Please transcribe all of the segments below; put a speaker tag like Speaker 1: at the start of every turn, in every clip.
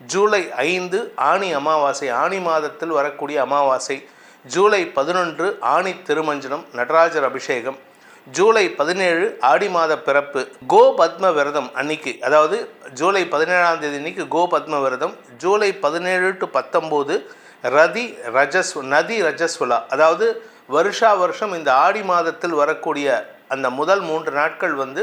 Speaker 1: ஜூலை ஐந்து ஆணி அமாவாசை. ஆணி மாதத்தில் வரக்கூடிய அமாவாசை. ஜூலை பதினொன்று ஆணி திருமஞ்சனம் நடராஜர் அபிஷேகம். ஜூலை பதினேழு ஆடி மாத பிறப்பு. கோ பத்ம விரதம் அன்னைக்கு அதாவது ஜூலை பதினேழாம் தேதி அன்னைக்கு கோ பத்ம விரதம். ஜூலை பதினேழு டு பத்தொம்போது ரதி ரஜஸ் நதி ரஜஸ்வலா. அதாவது வருஷா வருஷம் இந்த ஆடி மாதத்தில் வரக்கூடிய அந்த முதல் மூன்று நாட்கள் வந்து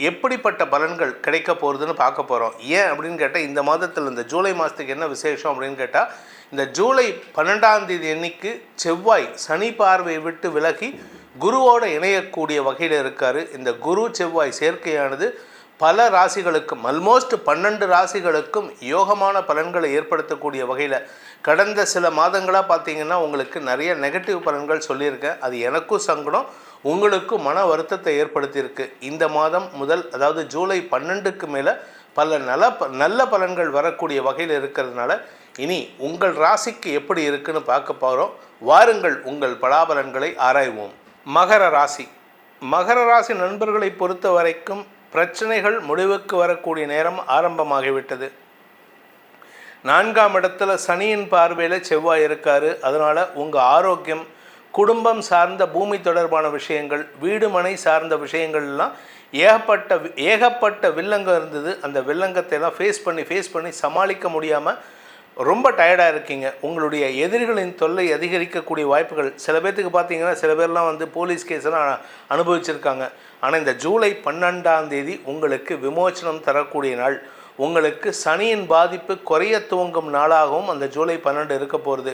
Speaker 1: எப்படிப்பட்ட பலன்கள் கிடைக்க போகிறதுன்னு பார்க்க போகிறோம் ஏன் அப்படின்னு கேட்டால் இந்த மாதத்தில் இந்த ஜூலை மாதத்துக்கு என்ன விசேஷம் அப்படின்னு கேட்டால் இந்த ஜூலை பன்னெண்டாம் தேதி அன்னைக்கு செவ்வாய் சனி பார்வை விட்டு விலகி குருவோடு இணையக்கூடிய வகையில் இருக்கார். இந்த குரு செவ்வாய் சேர்க்கையானது பல ராசிகளுக்கும் அல்மோஸ்ட் பன்னெண்டு ராசிகளுக்கும் யோகமான பலன்களை ஏற்படுத்தக்கூடிய வகையில் கடந்த சில மாதங்களாக பார்த்தீங்கன்னா உங்களுக்கு நிறைய நெகட்டிவ் பலன்கள் சொல்லியிருக்கேன். அது எனக்கும் சங்கடம் உங்களுக்கும் மன வருத்தத்தை ஏற்படுத்தியிருக்கு. இந்த மாதம் முதல் அதாவது ஜூலை பன்னெண்டுக்கு மேலே பல நல ப- நல்ல பலன்கள் வரக்கூடிய வகையில் இருக்கிறதுனால இனி உங்கள் ராசிக்கு எப்படி இருக்குன்னு பார்க்க போகிறோம் வாருங்கள் உங்கள் பலாபலன்களை ஆராய்வோம். மகர ராசி. மகர ராசி நண்பர்களை பொறுத்த வரைக்கும் பிரச்சனைகள் முடிவுக்கு வரக்கூடிய நேரம் ஆரம்பமாகிவிட்டது. நான்காம் இடத்துல சனியின் பார்வையில் செவ்வாய் இருக்காரு. அதனால் உங்கள் ஆரோக்கியம் குடும்பம் சார்ந்த பூமி தொடர்பான விஷயங்கள் வீடு மனை சார்ந்த விஷயங்கள்லாம் ஏகப்பட்ட ஏகப்பட்ட வில்லங்கம் இருந்தது. அந்த வில்லங்கத்தை எல்லாம் ஃபேஸ் பண்ணி ஃபேஸ் பண்ணி சமாளிக்க முடியாமல் ரொம்ப டயர்டாக இருக்கீங்க. உங்களுடைய எதிரிகளின் தொல்லை அதிகரிக்கக்கூடிய வாய்ப்புகள் சில பேர்த்துக்கு பார்த்தீங்கன்னா சில பேர்லாம் வந்து போலீஸ் கேஸ்லாம் அனுபவிச்சிருக்காங்க. ஆனால் இந்த ஜூலை பன்னெண்டாம் தேதி உங்களுக்கு விமோச்சனம் தரக்கூடிய நாள். உங்களுக்கு சனியின் பாதிப்பு குறைய துவங்கும் நாளாகவும் அந்த ஜூலை பன்னெண்டு இருக்க போகிறது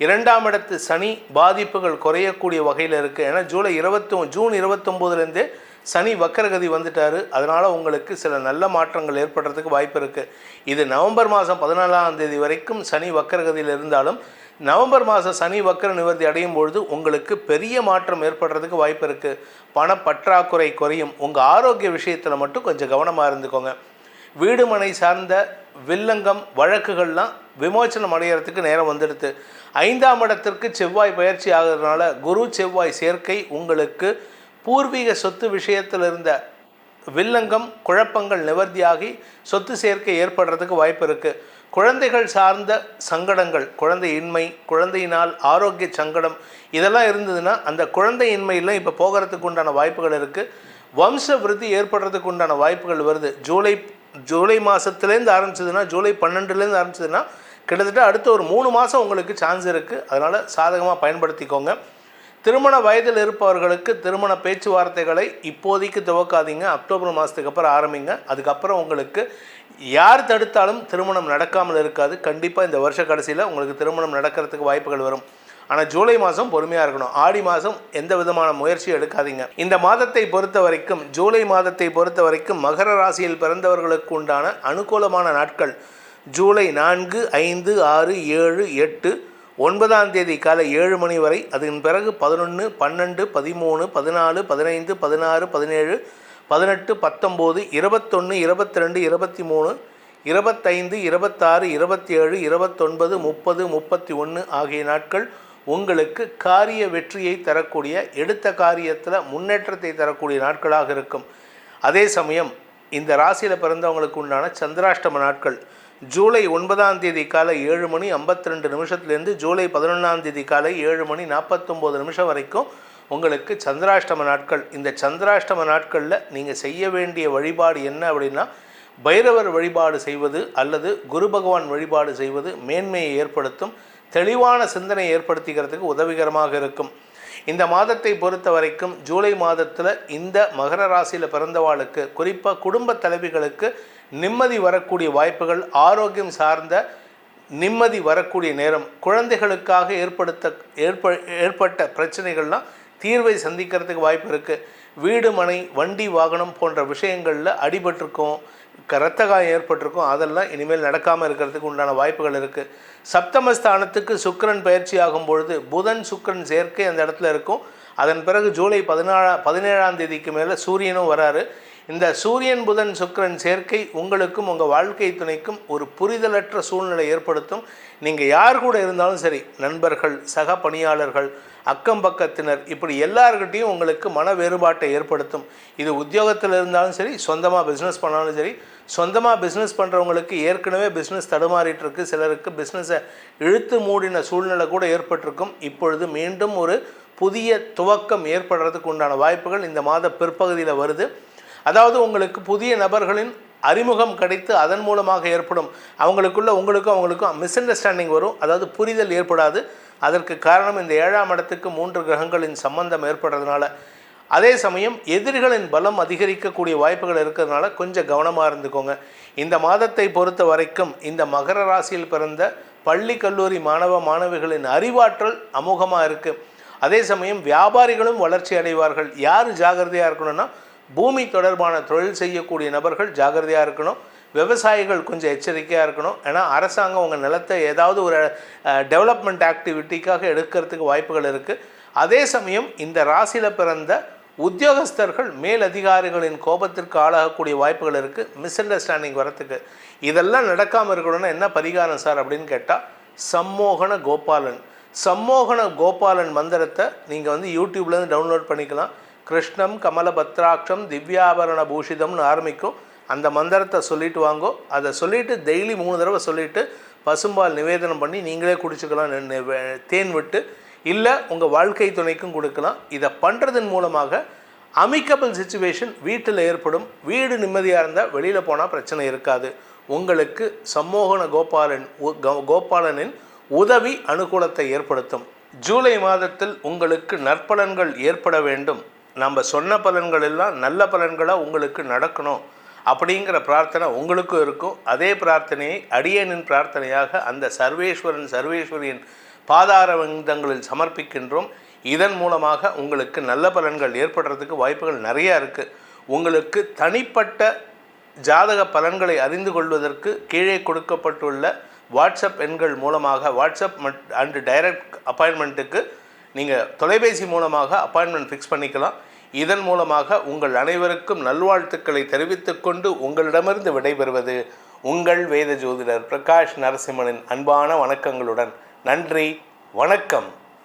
Speaker 1: இரண்டாம் இடத்து சனி பாதிப்புகள் குறையக்கூடிய வகையில் இருக்குது ஏன்னா ஜூலை இருபத்தி ஜூன் இருபத்தொம்போதுலேருந்து சனி வக்கரகதி வந்துட்டார். அதனால் உங்களுக்கு சில நல்ல மாற்றங்கள் ஏற்படுறதுக்கு வாய்ப்பு இருக்குது இது நவம்பர் மாதம் பதினாலாம் தேதி வரைக்கும் சனி வக்கரகதியில் இருந்தாலும் நவம்பர் மாதம் சனி வக்கர நிவர்த்தி அடையும் பொழுது உங்களுக்கு பெரிய மாற்றம் ஏற்படுறதுக்கு வாய்ப்பு இருக்குது பண பற்றாக்குறை குறையும். உங்கள் ஆரோக்கிய விஷயத்தில் மட்டும் கொஞ்சம் கவனமாக இருந்துக்கோங்க. வீடுமனை சார்ந்த வில்லங்கம் வழக்குகள்லாம் விமோச்சனம் அடைகிறதுக்கு நேரம் வந்துடுது. ஐந்தாம் இடத்திற்கு செவ்வாய் பயிற்சி ஆகிறதுனால குரு செவ்வாய் சேர்க்கை உங்களுக்கு பூர்வீக சொத்து விஷயத்தில் இருந்த வில்லங்கம் குழப்பங்கள் நிவர்த்தியாகி சொத்து சேர்க்கை ஏற்படுறதுக்கு வாய்ப்பு இருக்குது குழந்தைகள் சார்ந்த சங்கடங்கள் குழந்தையின்மை குழந்தையினால் ஆரோக்கிய சங்கடம் இதெல்லாம் இருந்ததுன்னா அந்த குழந்தையின்மையெல்லாம் இப்போ போகிறதுக்கு உண்டான வாய்ப்புகள் இருக்குது வம்ச விருத்தி ஏற்படுறதுக்கு உண்டான வாய்ப்புகள் வருது. ஜூலை ஜூலை மாதத்துலேருந்து ஆரம்பிச்சதுன்னா ஜூலை பன்னெண்டுலேருந்து ஆரம்பிச்சதுன்னா கிட்டத்தட்ட அடுத்த ஒரு மூணு மாதம் உங்களுக்கு சான்ஸ் இருக்குது அதனால் சாதகமாக பயன்படுத்திக்கோங்க. திருமண வயதில் இருப்பவர்களுக்கு திருமண பேச்சுவார்த்தைகளை இப்போதைக்கு துவக்காதீங்க. அக்டோபர் மாதத்துக்கு அப்புறம் ஆரம்பிங்க. அதுக்கப்புறம் உங்களுக்கு யார் தடுத்தாலும் திருமணம் நடக்காமல் இருக்காது. கண்டிப்பாக இந்த வருஷ கடைசியில் உங்களுக்கு திருமணம் நடக்கிறதுக்கு வாய்ப்புகள் வரும். ஆனால் ஜூலை மாதம் பொறுமையாக இருக்கணும். ஆடி மாதம் எந்த விதமான முயற்சியும் எடுக்காதீங்க. இந்த மாதத்தை பொறுத்த வரைக்கும் ஜூலை மாதத்தை பொறுத்த வரைக்கும் மகர ராசியில் பிறந்தவர்களுக்கு உண்டான அனுகூலமான நாட்கள் ஜூலை நான்கு ஐந்து ஆறு ஏழு எட்டு ஒன்பதாம் தேதி காலை ஏழு மணி வரை அதன் பிறகு பதினொன்று பன்னெண்டு பதிமூணு பதினாலு பதினைந்து பதினாறு பதினேழு பதினெட்டு பத்தொம்போது இருபத்தொன்று இருபத்தி ரெண்டு இருபத்தி மூணு இருபத்தைந்து இருபத்தாறு இருபத்தேழு இருபத்தொன்பது முப்பது முப்பத்தி ஒன்று ஆகிய நாட்கள் உங்களுக்கு காரிய வெற்றியை தரக்கூடிய எடுத்த காரியத்தில் முன்னேற்றத்தை தரக்கூடிய நாட்களாக இருக்கும். அதே சமயம் இந்த ராசியில் பிறந்தவங்களுக்கு உண்டான சந்திராஷ்டம நாட்கள் ஜூலை ஒன்பதாம் தேதி காலை ஏழு மணி ஐம்பத்தி ரெண்டு நிமிஷத்துலேருந்து ஜூலை பதினொன்றாம் தேதி காலை ஏழு மணி நாற்பத்தொம்போது நிமிஷம் வரைக்கும் உங்களுக்கு சந்திராஷ்டம நாட்கள். இந்த சந்திராஷ்டம நாட்களில் நீங்கள் செய்ய வேண்டிய வழிபாடு என்ன அப்படின்னா பைரவர் வழிபாடு செய்வது அல்லது குரு பகவான் வழிபாடு செய்வது மேன்மையை ஏற்படுத்தும் தெளிவான சிந்தனை ஏற்படுத்திக்கிறதுக்கு உதவிகரமாக இருக்கும். இந்த மாதத்தை பொறுத்த வரைக்கும் ஜூலை மாதத்தில் இந்த மகர ராசியில் பிறந்தவாளுக்கு குறிப்பாக குடும்ப தலைவிகளுக்கு நிம்மதி வரக்கூடிய வாய்ப்புகள் ஆரோக்கியம் சார்ந்த நிம்மதி வரக்கூடிய நேரம் குழந்தைகளுக்காக ஏற்படுத்த ஏற்ப ஏற்பட்ட பிரச்சனைகள்லாம் தீர்வை சந்திக்கிறதுக்கு வாய்ப்பு இருக்குது வீடு மனை வண்டி வாகனம் போன்ற விஷயங்களில் அடிபட்டிருக்கும் க- ரத்த காயம் ஏற்பட்டிருக்கும் அதெல்லாம் இனிமேல் நடக்காமல் இருக்கிறதுக்கு உண்டான வாய்ப்புகள் இருக்குது சப்தமஸ்தானத்துக்கு சுக்கரன் பயிற்சி ஆகும் பொழுது புதன் சுக்கிரன் சேர்க்கை அந்த இடத்துல இருக்கும். அதன் பிறகு ஜூலை பதினாலா பதினேழாம் தேதிக்கு மேலே சூரியனும் வராரு. இந்த சூரியன் புதன் சுக்கிரன் சேர்க்கை உங்களுக்கும் உங்கள் வாழ்க்கை துணைக்கும் ஒரு புரிதலற்ற சூழ்நிலை ஏற்படுத்தும். நீங்கள் யார் கூட இருந்தாலும் சரி நண்பர்கள் சக பணியாளர்கள் அக்கம் பக்கத்தினர் இப்படி எல்லார்கிட்டையும் உங்களுக்கு மன வேறுபாட்டை ஏற்படுத்தும். இது உத்தியோகத்தில் இருந்தாலும் சரி சொந்தமாக பிஸ்னஸ் பண்ணாலும் சரி சொந்தமாக பிஸ்னஸ் பண்ணுறவங்களுக்கு ஏற்கனவே பிஸ்னஸ் தடுமாறிட்டு இருக்கு சிலருக்கு பிஸ்னஸை இழுத்து மூடின சூழ்நிலை கூட ஏற்பட்டிருக்கும். இப்பொழுது மீண்டும் ஒரு புதிய துவக்கம் ஏற்படுறதுக்கு உண்டான வாய்ப்புகள் இந்த மாத பிற்பகுதியில் வருது. அதாவது உங்களுக்கு புதிய நபர்களின் அறிமுகம் கிடைத்து அதன் மூலமாக ஏற்படும். அவங்களுக்குள்ள உங்களுக்கும் அவங்களுக்கும் மிஸ் அண்டர்ஸ்டாண்டிங் வரும். அதாவது புரிதல் ஏற்படாது. அதற்கு காரணம் இந்த ஏழாம் இடத்துக்கு மூன்று கிரகங்களின் சம்பந்தம் ஏற்படுறதுனால. அதே சமயம் எதிரிகளின் பலம் அதிகரிக்கக்கூடிய வாய்ப்புகள் இருக்கிறதுனால கொஞ்சம் கவனமாக இருந்துக்கோங்க. இந்த மாதத்தை பொறுத்த வரைக்கும் இந்த மகர ராசியில் பிறந்த பள்ளி கல்லூரி மாணவ மாணவிகளின் அறிவாற்றல் அமோகமாக இருக்குது அதே சமயம் வியாபாரிகளும் வளர்ச்சி அடைவார்கள். யார் ஜாகிரதையாக இருக்கணும்னா பூமி தொடர்பான தொழில் செய்யக்கூடிய நபர்கள் ஜாகிரதையாக இருக்கணும். விவசாயிகள் கொஞ்சம் எச்சரிக்கையாக இருக்கணும். ஏன்னா அரசாங்கம் உங்கள் நிலத்தை ஏதாவது ஒரு டெவலப்மெண்ட் ஆக்டிவிட்டிக்காக எடுக்கிறதுக்கு வாய்ப்புகள் இருக்குது அதே சமயம் இந்த ராசியில் பிறந்த உத்தியோகஸ்தர்கள் மேல் அதிகாரிகளின் கோபத்திற்கு ஆளாகக்கூடிய வாய்ப்புகள் இருக்குது மிஸ் அண்டர்ஸ்டாண்டிங் வரத்துக்கு இதெல்லாம் நடக்காமல் இருக்கணும்னா என்ன பரிகாரம் சார் அப்படின்னு கேட்டால் சம்மோகன கோபாலன். சம்மோகன கோபாலன் மந்திரத்தை நீங்கள் வந்து யூடியூப்லேருந்து டவுன்லோட் பண்ணிக்கலாம். கிருஷ்ணம் கமலபத்ராட்சம் திவ்யாபரண பூஷிதம்னு ஆரம்பிக்கும். அந்த மந்திரத்தை சொல்லிட்டு வாங்கோ. அதை சொல்லிவிட்டு டெய்லி மூணு தடவை சொல்லிவிட்டு பசும்பால் நிவேதனம் பண்ணி நீங்களே குடிச்சுக்கலாம். வே- தேன் விட்டு. இல்லை உங்கள் வாழ்க்கை துணைக்கும் கொடுக்கலாம். இதை பண்ணுறதன் மூலமாக அமிக்கபிள் சுச்சுவேஷன் வீட்டில் ஏற்படும். வீடு நிம்மதியாக இருந்தால் வெளியில் போனால் பிரச்சனை இருக்காது. உங்களுக்கு சம்மோகன கோபாலன் கோ- கோபாலனின் உதவி அனுகூலத்தை ஏற்படுத்தும். ஜூலை மாதத்தில் உங்களுக்கு நற்பலன்கள் ஏற்பட வேண்டும். நம்ம சொன்ன பலன்கள் எல்லாம் நல்ல பலன்களாக உங்களுக்கு நடக்கணும் அப்படிங்கிற பிரார்த்தனை உங்களுக்கும் இருக்கும். அதே பிரார்த்தனையை அடியனின் பிரார்த்தனையாக அந்த சர்வேஸ்வரன் சர்வேஸ்வரியின் பாதாரவந்தங்களில் சமர்ப்பிக்கின்றோம். இதன் மூலமாக உங்களுக்கு நல்ல பலன்கள் ஏற்படுறதுக்கு வாய்ப்புகள் நிறையா இருக்குது உங்களுக்கு தனிப்பட்ட ஜாதக பலன்களை அறிந்து கொள்வதற்கு கீழே கொடுக்கப்பட்டுள்ள வாட்ஸ்அப் எண்கள் மூலமாக வாட்ஸ்அப் அண்டு டைரக்ட் அப்பாயின்மெண்ட்டுக்கு நீங்கள் தொலைபேசி மூலமாக அப்பாயின்மெண்ட் ஃபிக்ஸ் பண்ணிக்கலாம். இதன் மூலமாக உங்கள் அனைவருக்கும் நல்வாழ்த்துக்களை தெரிவித்துக்கொண்டு உங்களிடமிருந்து விடைபெறுவது உங்கள் வேத ஜோதிடர் பிரகாஷ் நரசிம்மனின் அன்பான வணக்கங்களுடன். நன்றி வணக்கம்.